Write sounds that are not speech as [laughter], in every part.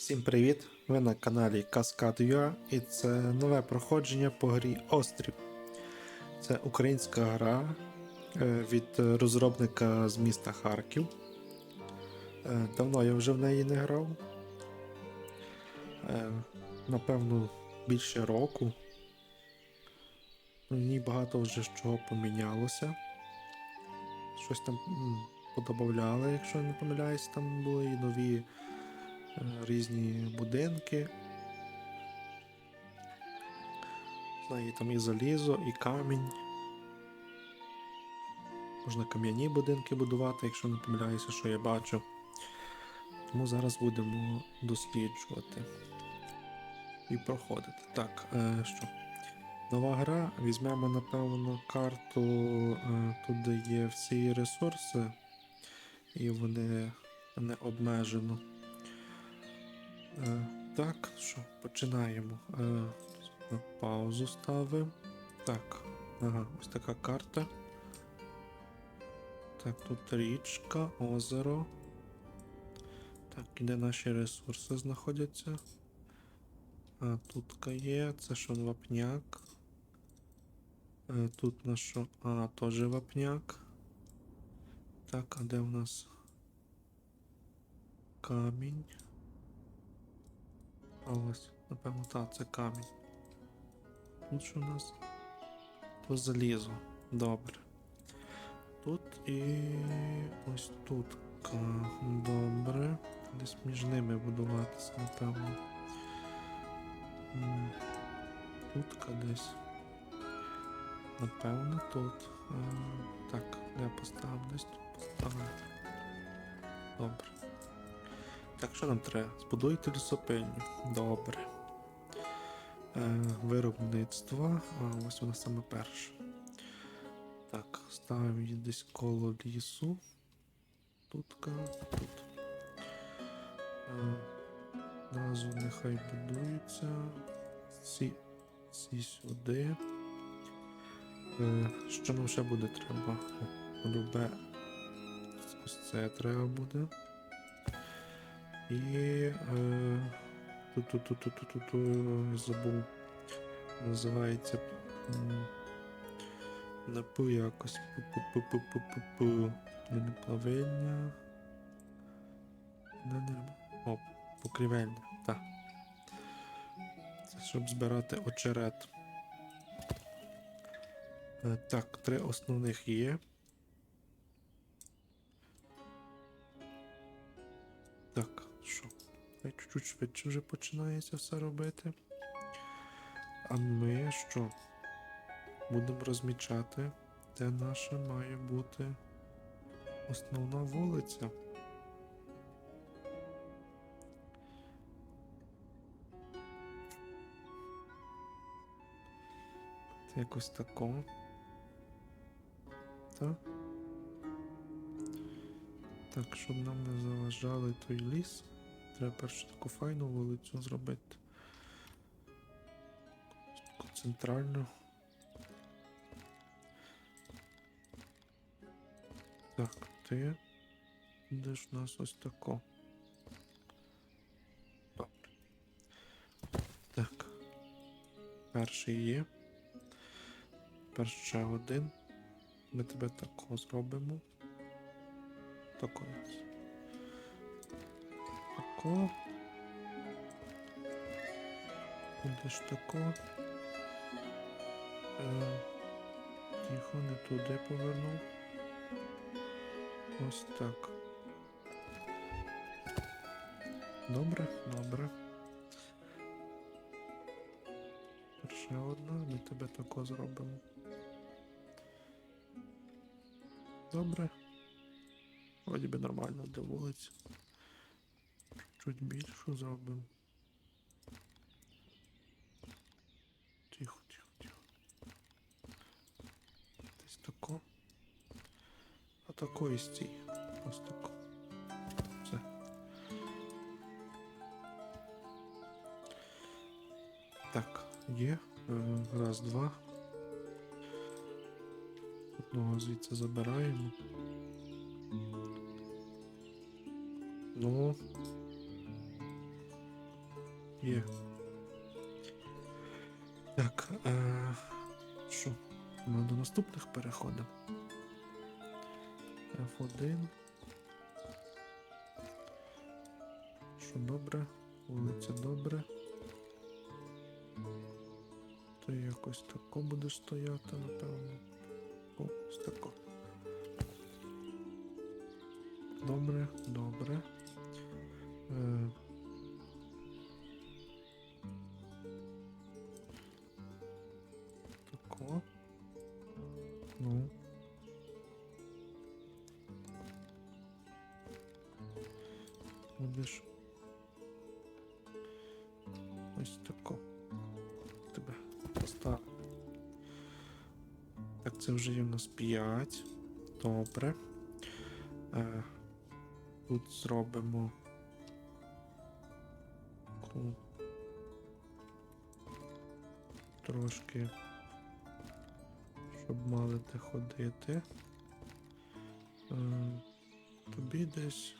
Всім привіт! Ви на каналі Cascade.ua і це нове проходження по грі Острів. Це українська гра е, від розробника з міста Харків. Е, Давно я вже в неї не грав. Е, Напевно, більше року. Мені багато вже чого помінялося. Щось там подобавляли, якщо я не помиляюсь, там були і нові різні будинки. Знаю, там і залізо, і камінь. Можна кам'яні будинки будувати, якщо не помиляюся, що я бачу. Тому зараз будемо досліджувати і проходити. Так, е, що? Нова гра. Візьмемо, напевно, карту, е, тут є всі ресурси, і вони не обмежено. Е, так, що, починаємо. Е, паузу ставимо. Так, ага, ось така карта. Так, тут річка, озеро. Так, і де наші ресурси знаходяться? А, тут є, це що вапняк. Е, Тут на що? А, теж вапняк. Так, а де в нас камінь? Ось, напевно, так, це камінь. Тут що у нас? То залізо. Добре. Тут і ось тут. Добре. Десь між ними будуватися, напевно. Тут десь. Напевно, тут. Е, Так, де поставив? Десь тут поставити. Добре. Так, що нам треба? Збудуйте лісопильню. Добре. Е, виробництво. А, ось вона саме перша. Так, ставимо її десь коло лісу. Тут, тут. Е, назву нехай будується. Ці, ці сюди. Е, що нам ще буде треба? Любе. Ось це треба буде. І. Е, тут, тут, тут, тут, тут, тут, е, забув. Називається. Напу якось. Пу-пу-пу-пу-пу-пу. Не не. О, покрівельня, так. Це щоб збирати очерет. Е, Так, три основних є. Чуть-чуть швидше вже починається все робити. А ми що? Будемо розмічати, де наша має бути основна вулиця. Це якось тако. Так. Так, щоб нам не заважали той ліс, треба першу таку файну вулицю зробити. Таку центральну. Так, ти. Ж у нас ось тако? Добре. Так. Перший є. Тепер ще один. Ми тебе тако зробимо. Тако. Тако. Буде ж тако. Е, тихо, не туди повернув. Ось так. Добре, добре. Ще одна, ми тебе тако зробимо. Добре. Вроді би нормально для вулиць. Чуть більшу зробимо. Тихо, тихо, тихо. Десь тако. А тако і стій. Ось тако. Все. Так, є. Е, Раз, два. Одного звідси забираємо. Ну. Є. Так, е, що? Ми до наступних переходимо. F1. Що добре? Вулиця добре. То якось тако буде стояти, напевно. О, ось тако. Добре, добре. Будеш. Ось тако. Тебе поставлю. Так, це вже є у нас 5. Добре. Е, тут зробимо. Трошки. Щоб мали де ходити. Е, тобі десь.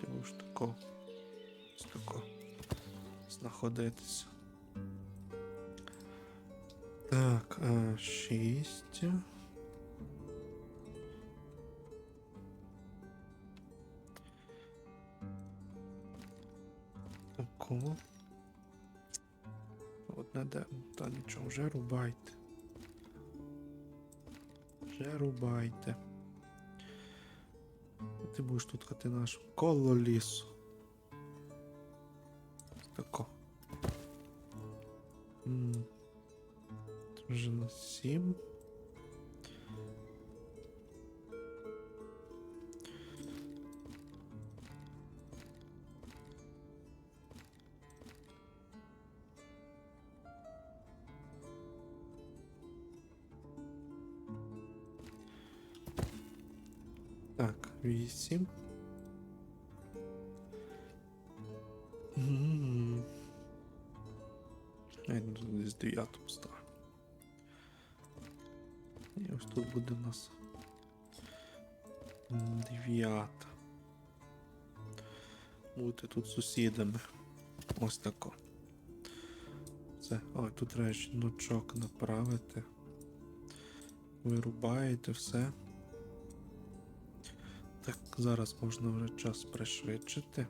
Ти будеш тако. Тако. Знаходитися. Так, е, шість. Тако. Одне де. Та нічого, вже рубайте. Вже рубайте. Ти будеш тут хати наш коло лісу. Тако. М. Вже на 7. Вісім. Я йду десь дев'яту поставлю. І ось тут буде у нас дев'ята. Бути тут сусідами. Ось тако. Це. Ой, тут ще ночок направити. Вирубаєте все. Так, зараз можна вже час пришвидшити.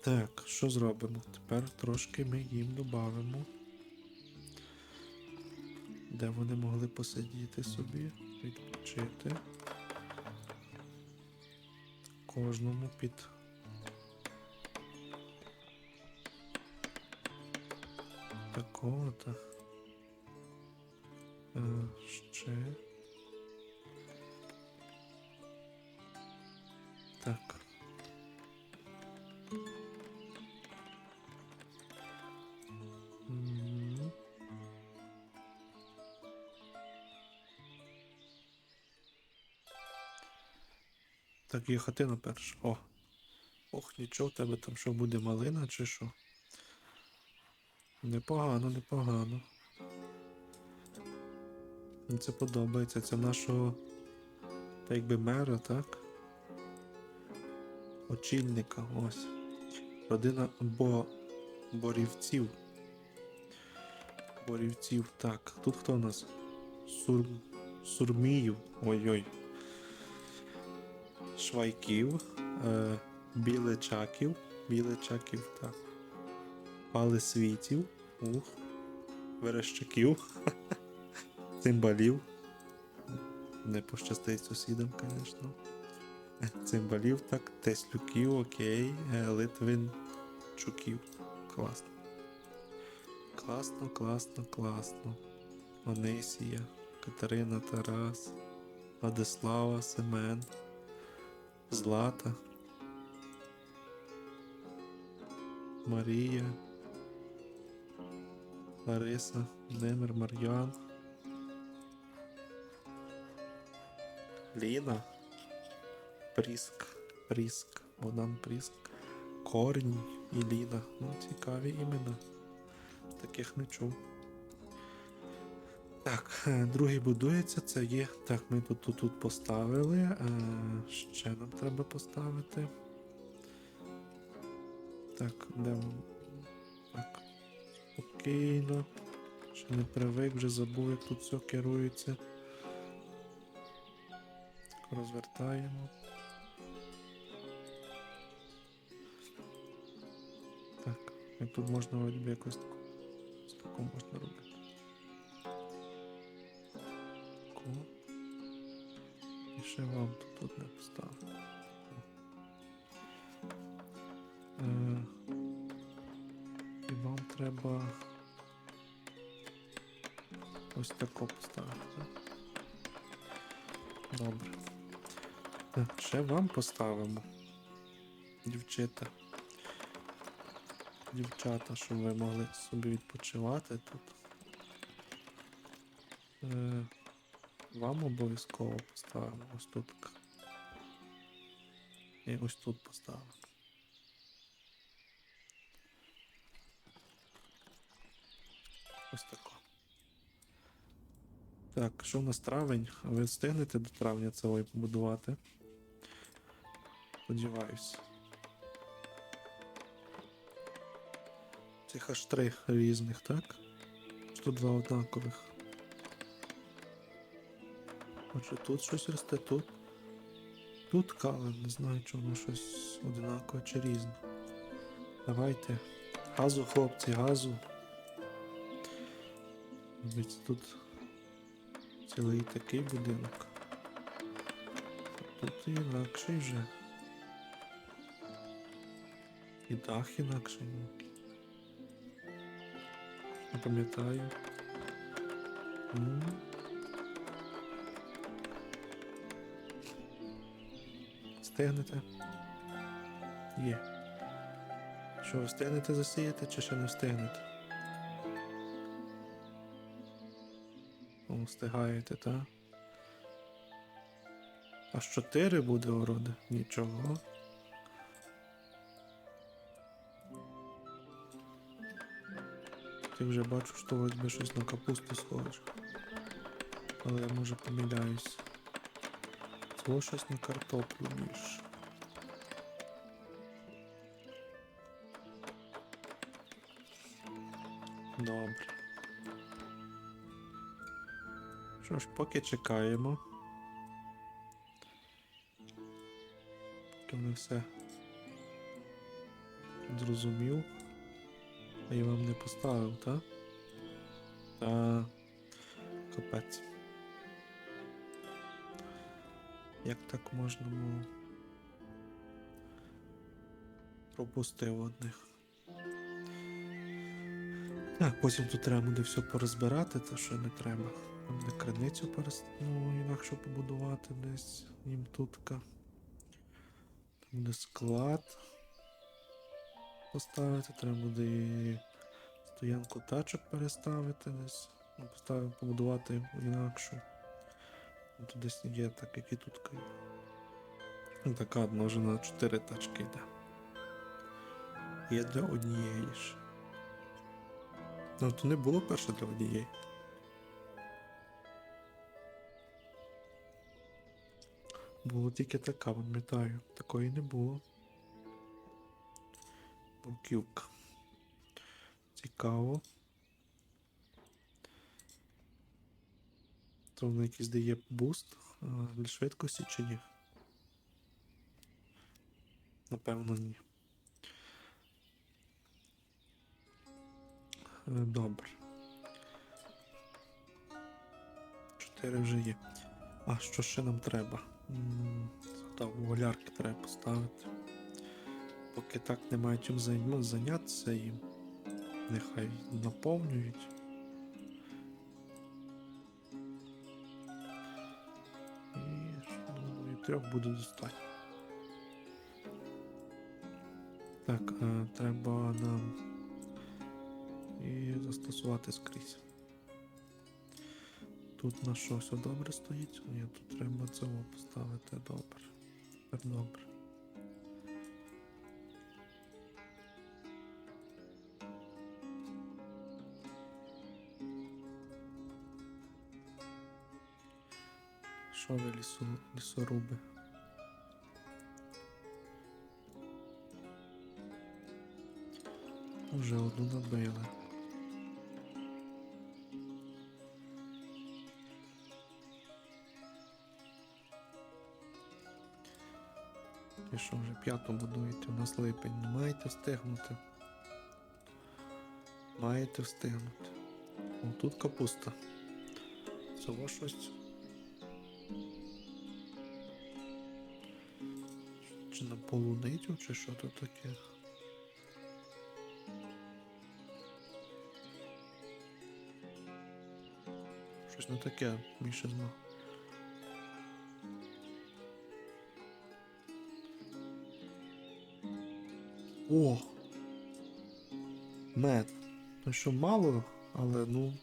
Так, що зробимо? Тепер трошки ми їм додамо. Де вони могли посидіти собі, відпочити. Кожному під. Такого-то. Ще. Так. Так, є хатина перша. О. Ох, нічого, в тебе там що буде малина чи що? Непогано, непогано. Мені це подобається. Це нашого, так якби мера, так? Очільника, ось. Родина Бо... Борівців. Борівців, так. Тут хто у нас? Сур... Сурміїв. Ой-ой. Швайків. Е... Біличаків. Біличаків, так. Палисвітів. Ух. Верещаків. [laughs] Цимбалів. Не пощастить сусідам, звісно. Цимбалів, так, Теслюків, окей, е, Литвинчуків. Класно. Класно, класно, класно. Онисія, Катерина Тарас, Владислава, Семен, Злата, Марія, Лариса, Немир, Мар'ян. Ліна. Пріск. Пріск. Богдан Пріск. Корінь і Ліна. Ну, цікаві імена. Таких не чув. Так, е, другий будується, це є. Так, ми тут тут, тут поставили. Е, ще нам треба поставити. Так, де? Так. Спокійно. Ще не привик, вже забув, як тут все керується. Розвертаємо. Так, і тут можна би якось таку. Таку можна робити. Таку. І ще вам тут, тут не поставив. Е, і вам треба ось тако поставити. Добре. Ще вам поставимо. Дівчата. Дівчата, щоб ви могли собі відпочивати тут. Е, вам обов'язково поставимо ось тут. І ось тут поставимо. Ось тако. Так, що в нас травень? Ви встигнете до травня цього побудувати? Сподіваюсь. Цих аж три різних, так? Тут два однакових. Отже, тут щось росте, тут. Тут кален, не знаю, чи воно щось одинакове чи різне. Давайте. Газу, хлопці, газу. Ведь тут цілий такий будинок. Тут інакший вже. І дах інакший. ну. Не пам'ятаю. Встигнете? Є. Що, встигнете засіяти чи ще не встигнете? О, встигаєте, так? Аж чотири буде ороди? Нічого. Ти вже бачу, що би щось на капусту схоже. Але я може помиляюсь. Це щось на картоплю більше. Добре. Що ж, поки чекаємо. Поки ми все зрозумів. А я вам не поставив, так? Та капець. Як так можна було? Пропустив одних. Так, потім тут треба буде все порозбирати, то що не треба. Там буде криницю перес... ну, інакше побудувати десь їм тутка. Там буде склад поставити, треба буде стоянку тачок переставити десь. Ну, Поставити, побудувати інакшу. Ну, Тут десь є так, як і тут. Ну, Така одна вже на 4 тачки йде. Є для однієї ж. Ну, то не було перше для однієї. Було тільки така, пам'ятаю. Такої не було. Буківка. Цікаво. То воно якийсь дає буст для швидкості чи ні? Напевно, ні. Е, Добре. Чотири вже є. А що ще нам треба? М, Згадав, треба поставити. Поки так немає чим зайнятися їм. Нехай наповнюють. І думаю, трьох буде достатньо. Так, е, треба нам і застосувати скрізь. Тут на що все добре стоїть? Ні, тут треба цього поставити добре. Тепер добре. Що ви лісу, лісоруби? Вже одну набили. І що вже п'яту будуєте? У нас липень. Ну, маєте встигнути. Маєте встигнути. О, тут капуста. Цього щось. Чи на полуницю, чи що тут таке? Щось не таке, більше знав. О! Мед. Ну що мало, але ну.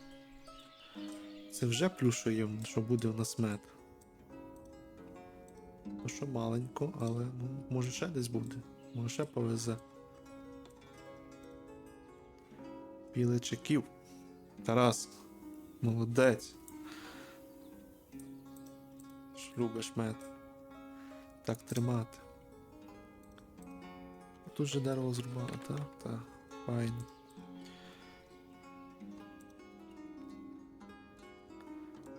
Це вже плюшує, що буде у нас мед. Що маленько, але ну, може ще десь буде. Може ще повезе. Біличаків. Тарас. Молодець. Ж Любиш мед. Так тримати. Тут же дерево зрубали, так? Так. Файно.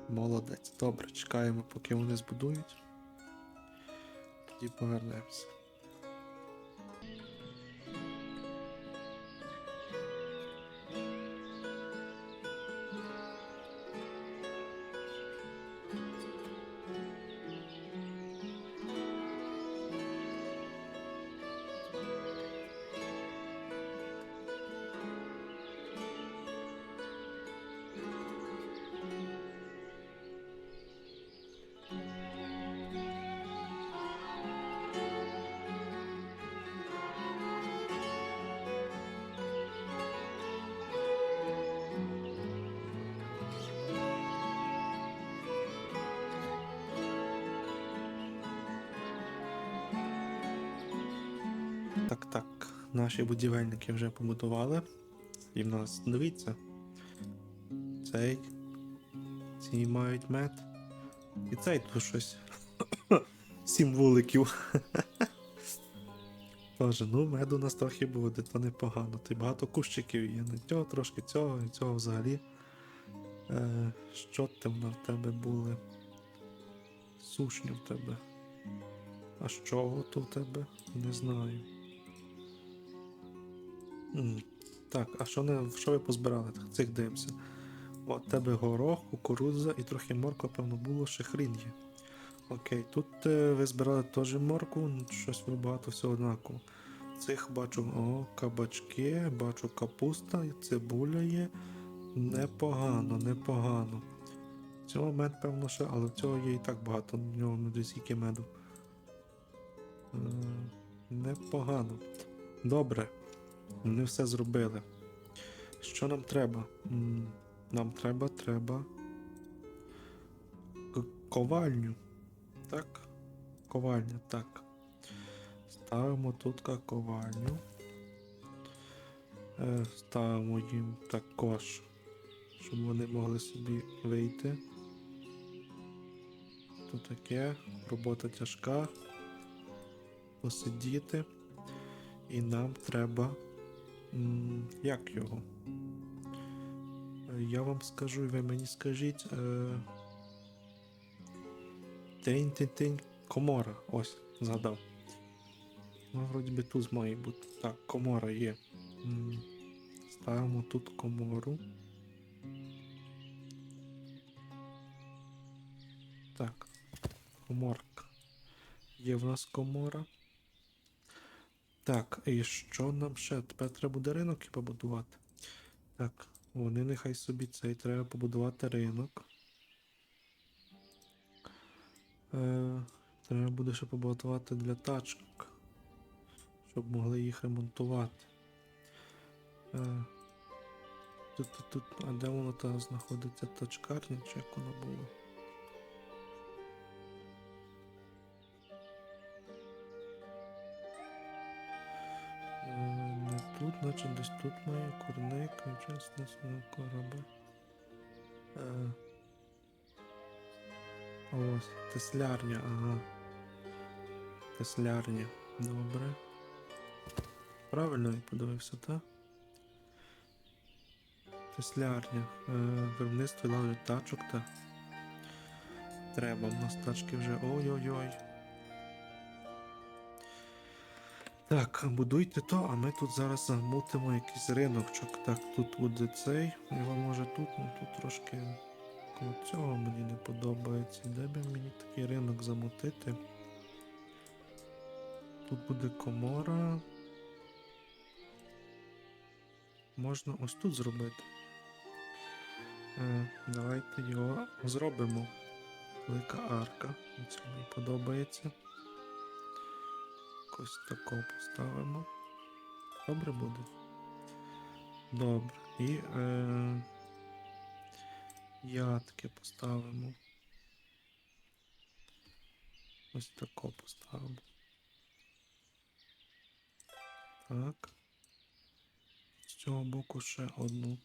Молодець. Добре, чекаємо, поки вони збудують. Тоді повернемося. Так, так. Наші будівельники вже побудували. І в нас, дивіться. Цей. Ці мають мед. І цей тут щось. [coughs] Сім вуликів. [laughs] Тоже, ну, меду у нас трохи буде, то непогано. Ти багато кущиків є. На цього трошки цього і цього взагалі. Е, що там в тебе були? Сушні в тебе. А що то в тебе? Не знаю. Так, а що, не, що ви позбирали? Цих дивимося. От тебе горох, кукурудза і трохи морква, певно, було, ще хрін є. Окей, тут е, ви збирали теж моркву, щось ви багато всього однаково. Цих бачу о, кабачки, бачу капуста, цибуля є. Непогано, непогано. Цього мед, певно, ще, але цього є і так багато, в нього не десь скільки меду. Е, непогано. Добре. Вони все зробили. Що нам треба? Нам треба, треба. Ковальню. Так? Ковальня, так. Ставимо тут ковальню. Е, Ставимо їм також, щоб вони могли собі вийти. Тут таке, робота тяжка. Посидіти. І нам треба. Як його? Е, Я вам скажу, ви мені скажіть. Е... Тень-тень-тень. Комора. Ось, згадав. Ну, вроді би тут має бути. Так, комора є. Ставимо тут комору. Так. Коморка. Є в нас комора. Так, і що нам ще? Тепер треба буде ринок і побудувати. Так, вони нехай собі цей треба побудувати ринок. Е, треба буде ще побудувати для тачок. Щоб могли їх ремонтувати. Е, тут, тут, тут, а де воно там знаходиться тачкарня, чи як воно було? Тут, значить десь тут має курник, нечесне свого кораба. Е, Ось, теслярня, ага. Теслярня. Добре. Правильно я подивився, так? Теслярня. Е, виробництво лавлять тачок та. Треба, у нас тачки вже. Ой-ой-ой. Так, будуйте то, а ми тут зараз замутимо якийсь риночок. Так, тут буде цей. Його може тут, ну тут трошки цього мені не подобається. Де би мені такий ринок замутити? Тут буде комора. Можна ось тут зробити. Е, давайте його зробимо. Велика арка. Це мені подобається. Якось тако поставимо. Добре буде? Добре. І е, ядки поставимо. Ось тако поставимо. Так. З цього боку ще одну.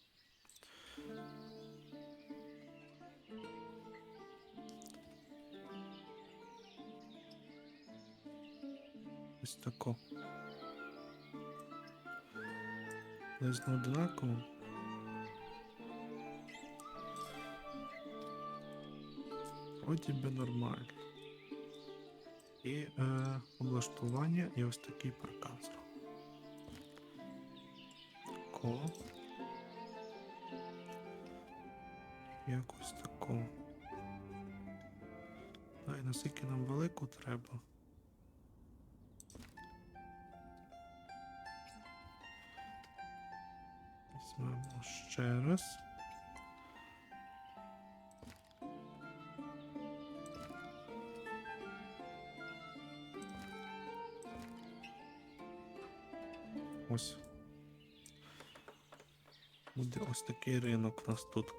Ось тако. Десь однаково. Вроді би нормально. І е, облаштування і ось такий зробимо. Тако. Якось тако. Дай наскільки нам велику треба. ще раз. Ось. Буде ось такий ринок у нас тут.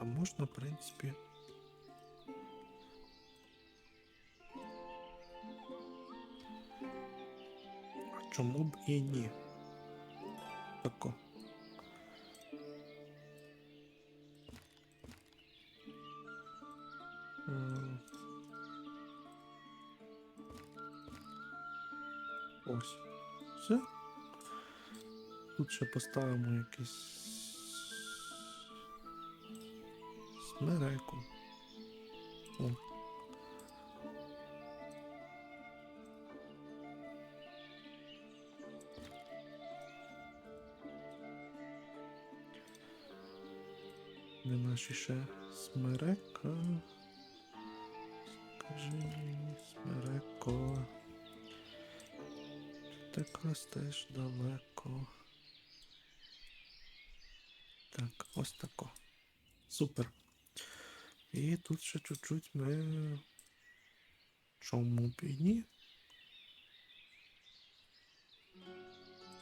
А можна, в принципі. А чому б і ні? Тако. Ось. Все. Тут ще поставимо якийсь смереку. Ще смерека? Скажи мені, смереко. Ти так ростеш далеко. Так, ось тако. Супер. І тут ще чуть-чуть ми. Чому б і ні?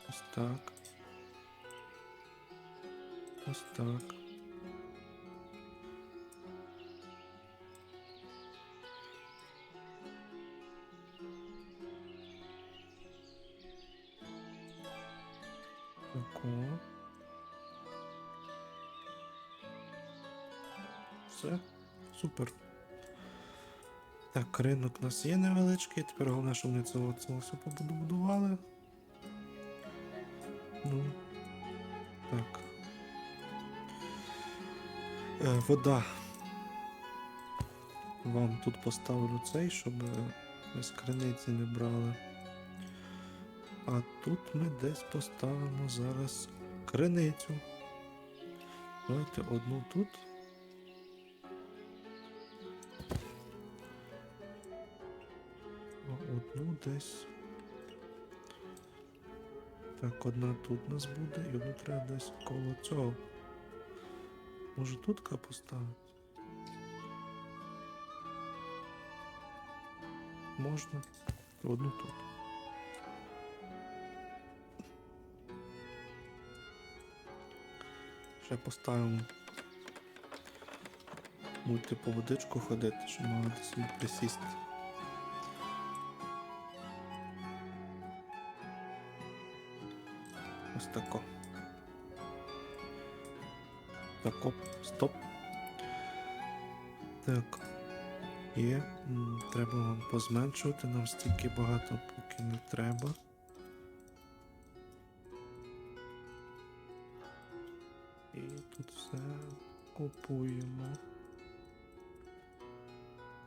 Ось так. Ось так. Супер. Так, ринок у нас є невеличкий, тепер головне, щоб вони це, це все побудували. Ну. Так. Е, вода. Вам тут поставлю цей, щоб е, ви з криниці не брали. А тут ми десь поставимо зараз криницю. Давайте одну тут. Одну десь. Так, одна тут у нас буде, і одну треба десь коло цього. Може тут поставити? Можна. Одну тут. Ще поставимо. Будете по водичку ходити, щоб мали собі присісти. Ось тако. Так, оп, стоп. Так. Є. Треба вам позменшувати, нам стільки багато поки не треба. І тут все купуємо.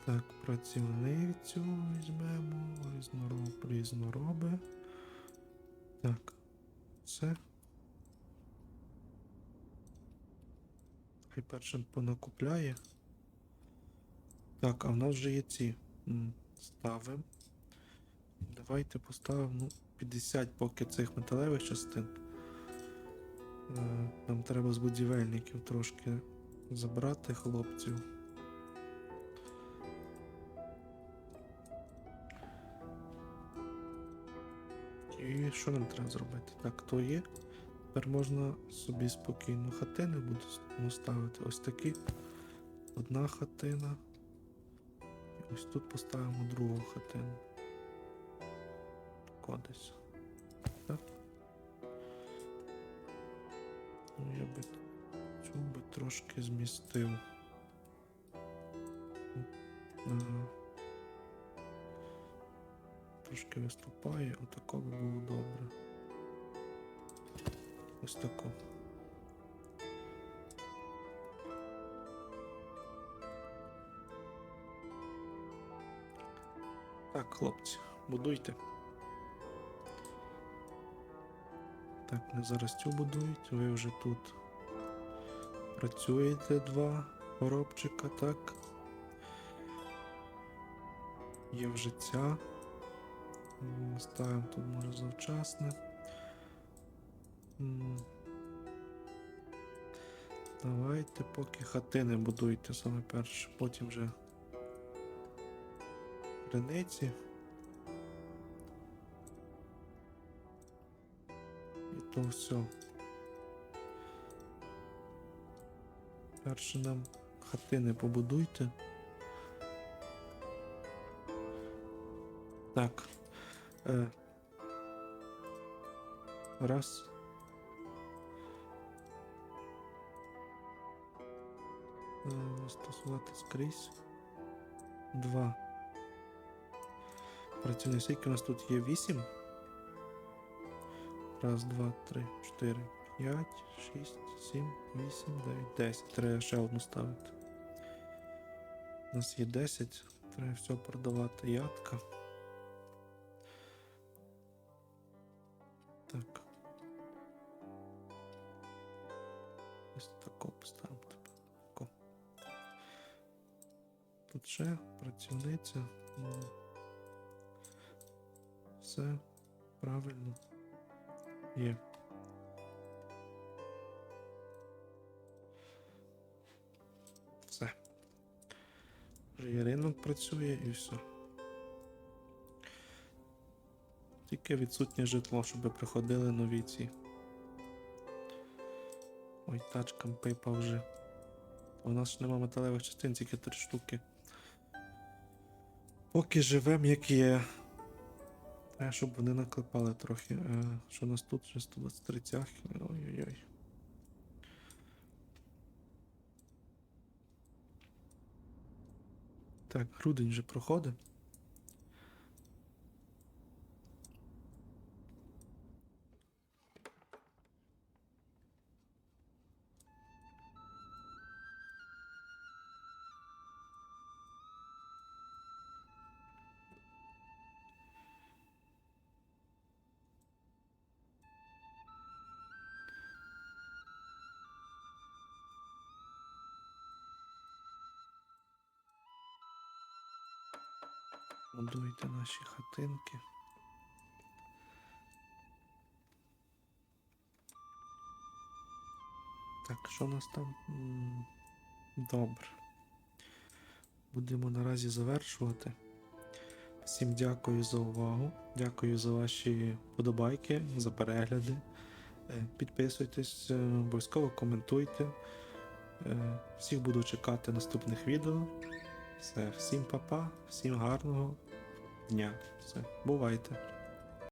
Так, працівницю візьмемо, різнороб, різнороби. Так, все. Хай перше понакупляє. Так, а в нас вже є ці. Ставимо. Давайте поставимо ну, 50 поки цих металевих частин. Е, Нам треба з будівельників трошки забрати хлопців. І що нам треба зробити? Так, то є. Тепер можна собі спокійно хатини буду ну, ставити. Ось такі. Одна хатина. І ось тут поставимо другу хатину. Кудись. Так. Ну, я би цю би трошки змістив. Е, Трошки виступає, отако би було добре. Ось тако. Так, хлопці, будуйте. Так, вони зараз цю будують, ви вже тут працюєте два коробчика, так. Є вже ця. Ставимо тут може завчасне. Давайте поки хатини будуйте саме перше, потім вже криниці. І то все. Перше нам хатини побудуйте. Так. Е. Раз. Е, Застосувати скрізь. Два. Працівник, скільки у нас тут є? Вісім? Раз, два, три, чотири, п'ять, шість, сім, вісім, дев'ять, десять. Треба ще одну ставити. У нас є 10. Треба все продавати. Ядка. Тут ще працівниця. Все правильно. Є. Все. Вже ринок працює і все. Тільки відсутнє житло, щоб приходили нові ці. Ой, тачка пипа вже. У нас ж нема металевих частин, тільки три штуки. Поки живем, як є. Треба, щоб вони наклепали трохи. Е, що у нас тут? Вже 123 цяхи. Ой-ой-ой. Так, грудень вже проходить. Будуйте наші хатинки. Так, що у нас там? Добре. Будемо наразі завершувати. Всім дякую за увагу. Дякую за ваші подобайки, за перегляди. Е, Підписуйтесь, е, обов'язково коментуйте. Е, Всіх буду чекати наступних відео. Все, всім па-па, всім гарного дня. Все, бувайте.